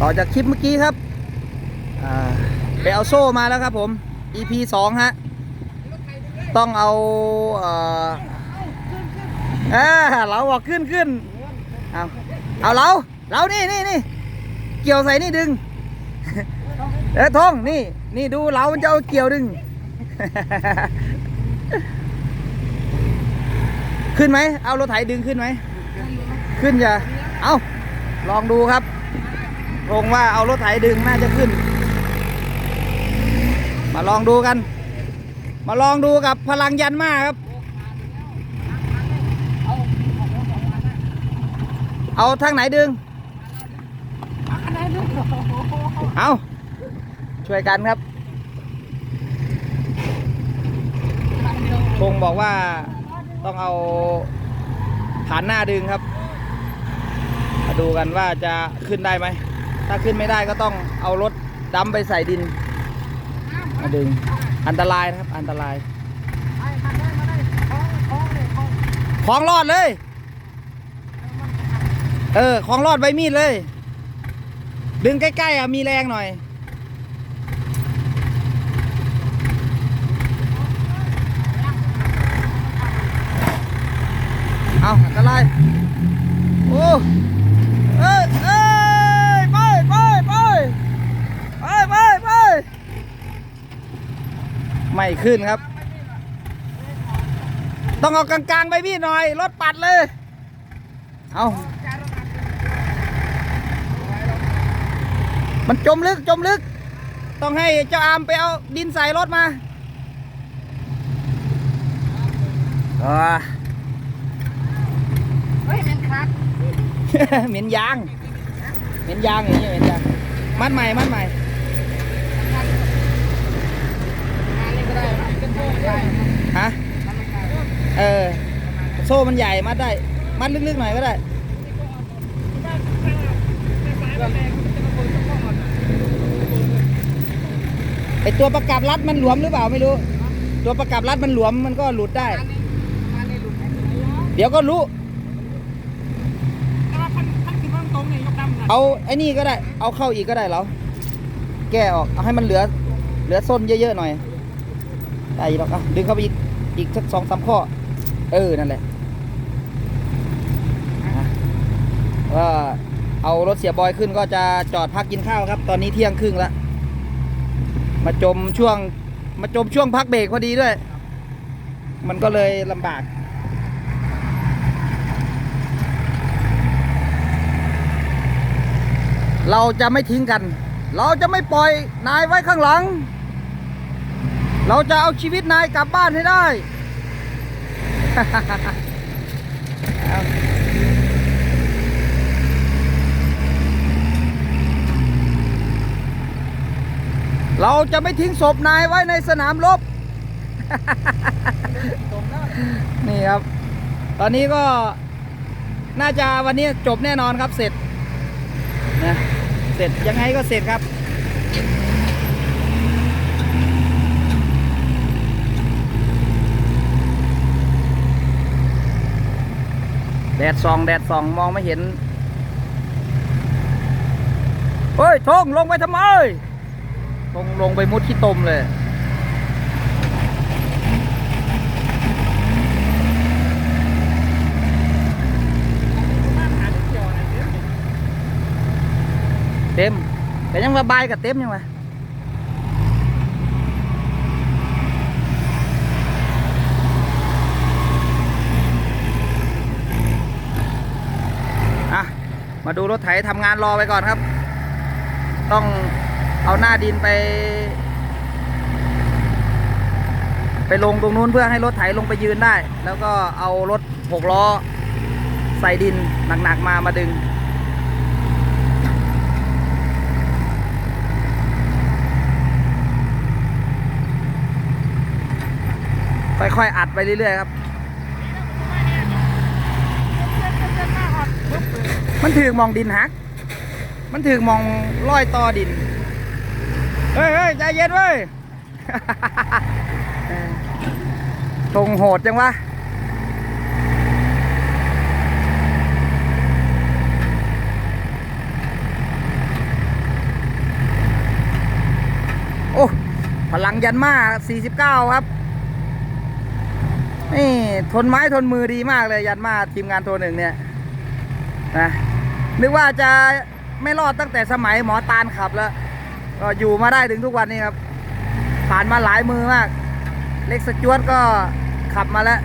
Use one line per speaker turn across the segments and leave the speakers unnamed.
ต่อจากคลิปเมื่อกี้ครับไปเอาโซ่มาแล้วครับผม EP 2ฮะ ต้องเอาเออเราบอกขึ้นขึ้นเอาเอาเราเรานี่นี่นี่เกี่ยวใส่นี่ดึง เออทงนี่ นี่ดูเรามันจะเอาเกี่ยวดึง ขึ้นไหม เอารถไถดึงขึ้นไหม ขึ้นจะเอาลองดูครับ ลงว่าเอารถไถดึงน่าจะขึ้น มาลองดูกัน มาลองดูกับพลังยันมาครับ เอาทางไหนดึง เอาช่วยกันครับคงบอกว่าต้องเอาฐานหน้าดึงครับ มาดูกันว่าจะขึ้นได้ไหม ถ้าขึ้นไม่ได้ก็ต้องเอารถดำไปใส่ดินมาดึงอันตรายนะครับ อันตรายของรอดเลย เออของรอดใบมีดเลย ดึงใกล้ๆอะมีแรงหน่อย เอาอันตรายโอ้เอ้ยเอ้ยไปไปไปไปไปไป ไม่ขึ้นครับ ต้องเอากลางๆไปพี่หน่อย รถปัดเลย เอามันจมลึกจมลึก ต้องให้เจ้าอามไปเอาดินใส่รถมาอ่า
เฮ้ยเหมันขาด
เหม็นยางเหม็นยางอย่างนี้เหม็นยาง มัดใหม่ มัดใหม่
งานนี้ก็ได้เป็นโทษได้
ฮะ
มันไม่ขาด
เออ โซ่มันใหญ่มัดได้ มัดลึกๆหน่อยก็ได้ ไอตัวประกับรัดมันหลวมหรือเปล่าไม่รู้ ตัวประกับรัดมันหลวมมันก็หลุดได้
งานนี้งานนี้หลุด
เดี๋ยวก็รู้
แต่ว่าพันพันคือพันตรงเนี่ยยกดำนะ
เอาไอ้นี่ก็ได้ เอาเข้าอีกก็ได้เหรอ แก้ออก เอาให้มันเหลือ เหลือส้นเยอะๆหน่อย ได้อีกหรอกอะดึงเข้าไปอีกอีกสักสองสามข้อ เออ นั่นแหละอะว่าเอารถเสียบอยขึ้นก็จะจอดพักกินข้าวครับ ตอนนี้เที่ยงครึ่งแล้ว มาจมช่วง มาจมช่วงพักเบรกพอดีด้วย มันก็เลยลำบากเราจะไม่ทิ้งกัน เราจะไม่ปล่อยนายไว้ข้างหลัง เราจะเอาชีวิตนายกลับบ้านให้ได้ เราจะไม่ทิ้งศพนายไว้ในสนามรบ นี่ครับ ตอนนี้ก็น่าจะวันนี้จบแน่นอนครับเสร็จนะเสร็จยังไงก็เสร็จครับ แดดส่อง แดดส่อง มองไม่เห็นเฮ้ยทงลงไปทำไมทงลงไปมุดที่ตมเลย เต็ม แต่ยังระบายกับเต็มยังไงอะ มา ดูรถไถทำงานรอไปก่อนครับ ต้องเอาหน้าดินไป ไปลงตรงนู้นเพื่อให้รถไถลงไปยืนได้ แล้วก็เอารถหกล้อ ใส่ดินหนักๆมามาดึงค่อยๆอัดไปเรื่อยๆครับ มันถือมองดินฮัก มันถือมองลอยต่อดิน เฮ้ยเฮ้ยใจเย็นเว้ยทงโหดจังวะโอ้พลังยันมาก49 ครับ นี่ ทนไม้ทนมือดีมากเลยยันมาทีมงานตัวหนึ่งเนี่ย นะ นึกว่าจะไม่รอดตั้งแต่สมัยหมอตาลขับแล้ว ก็อยู่มาได้ถึงทุกวันนี้ครับ ผ่านมาหลายมือมาก เล็กสจวตก็ขับมาแล้ว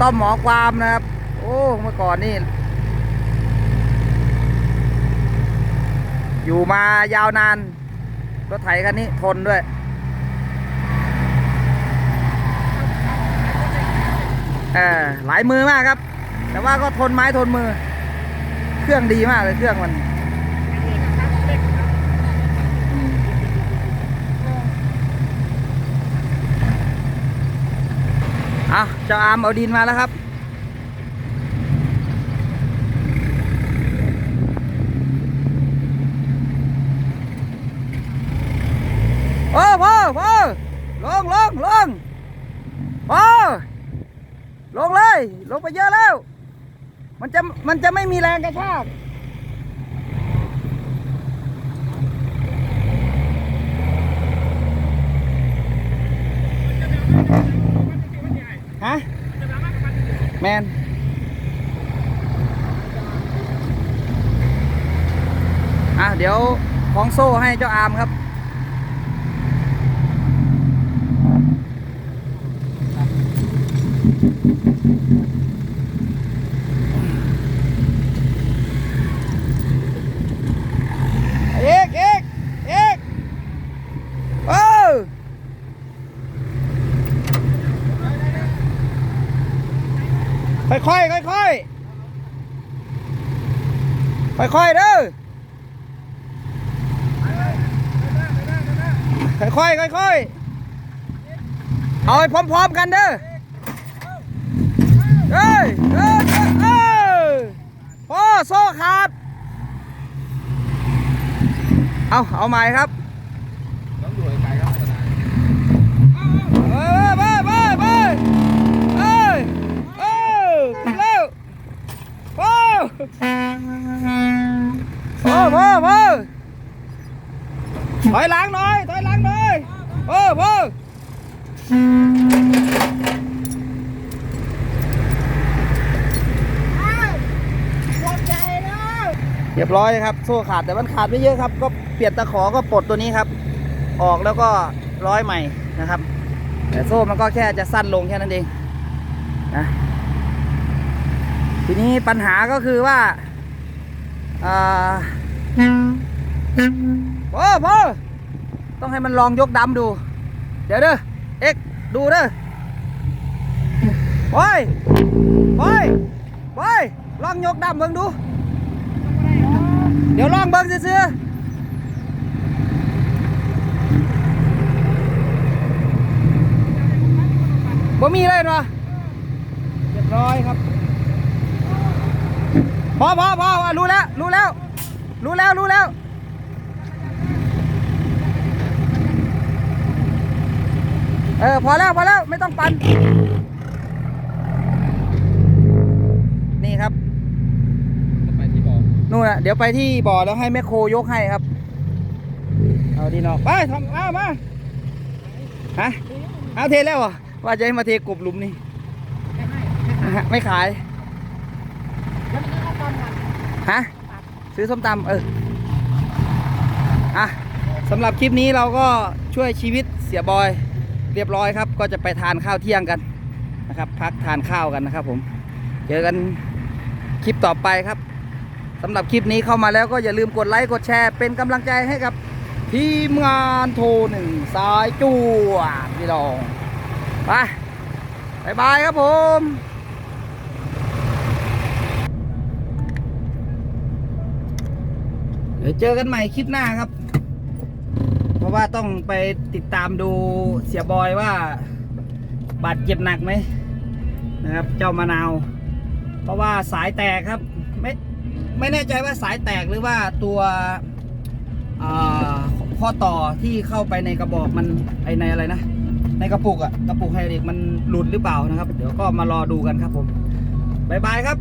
ต้อมหมอความนะครับ โอ้เมื่อก่อนนี่ อยู่มายาวนานรถไถคันนี้ทนด้วยเออหลายมือมากครับ แต่ว่าก็ทนไม้ทนมือ เครื่องดีมากเลยเครื่องมันเอาเจ้าอามเอาดินมาแล้วครับโอ้พ่อพ่อลงลงลงพ่อลงเลย ลงไปเยอะแล้ว มันจะมันจะไม่มีแรงกระชากฮะแมนอะเดี๋ยวของโซ่ให้เจ้าอามครับ เอกเอกเอกเออ ค่อยค่อยค่อยค่อยค่อยค่อยๆเด้อค่อยค่อยค่อยค่อยๆเอาให้พร้อมๆกันเด้อเอ้ยเอ้ยเอ้ยพ่อโซ่ขาดเอาเอาใหม่ครับ
ต้องดูไกลๆครับ
เอ้ยไปไปไปเอ้ยเอ้ยขึ้นเร็วโอ้โอ้โอ้โอ้ถอยหลังหน่อยถอยหลังหน่อยโอ้โอ้เรียบร้อยครับโซ่ขาดแต่มันขาดไม่เยอะครับ ก็เปลี่ยนตะขอก็ปลดตัวนี้ครับ ออกแล้วก็ร้อยใหม่นะครับ แต่โซ่มันก็แค่จะสั้นลงแค่นั้นเองนะ ทีนี้ปัญหาก็คือว่าอ่าโอ้พ่อต้องให้มันลองยกดำดู เดี๋ยวเด้อเอ็กดูเด้อโอ้ยโอ้ยโอ้ยลองยกดำเบิ่งดู เดี๋ยวลองเบิ่งซื่อบ่มีเลยเนาะเรียบร้อยครับ พอพอพออะรู้แล้ว รู้แล้ว รู้แล้ว รู้แล้ว เออ พอแล้ว พอแล้ว ไม่ต้องปั่น นี่ครับ
ไปที่บอก
นู่นน่ะ เดี๋ยวไปที่บ่อแล้วให้แม่โคยกให้ครับ เอาดีเนาะไปทำมามา ฮะ เอาเทแล้วเหรอว่าจะให้มาเทกบหลุมนี่
ไม่ให้
ไม่ขาย
แล้วมันก็ความมัน
ฮะ ซื้อส้มตำเออ อะสำหรับคลิปนี้เราก็ช่วยชีวิตเสียบอย เรียบร้อยครับ ก็จะไปทานข้าวเที่ยงกันนะครับ พักทานข้าวกันนะครับผม เจอกันคลิปต่อไปครับสำหรับคลิปนี้เข้ามาแล้วก็อย่าลืมกดไลค์ กดแชร์ เป็นกำลังใจให้กับทีมงานโทรหนึ่งสายจวดพี่น้อง ไปบายบายครับผม เดี๋ยวเจอกันใหม่คลิปหน้าครับ เพราะว่าต้องไปติดตามดูเสียบอยว่าบาดเจ็บหนักไหมนะครับ เจ้ามะนาว เพราะว่าสายแตกครับ ไม่ไม่แน่ใจว่าสายแตกหรือว่าตัวอ่าข้อต่อที่เข้าไปในกระบอกมันไอในอะไรนะ ในกระปุกอะกระปุกไฮเดรกมันหลุดหรือเปล่านะครับ เดี๋ยวก็มารอดูกันครับผมบายบายครับ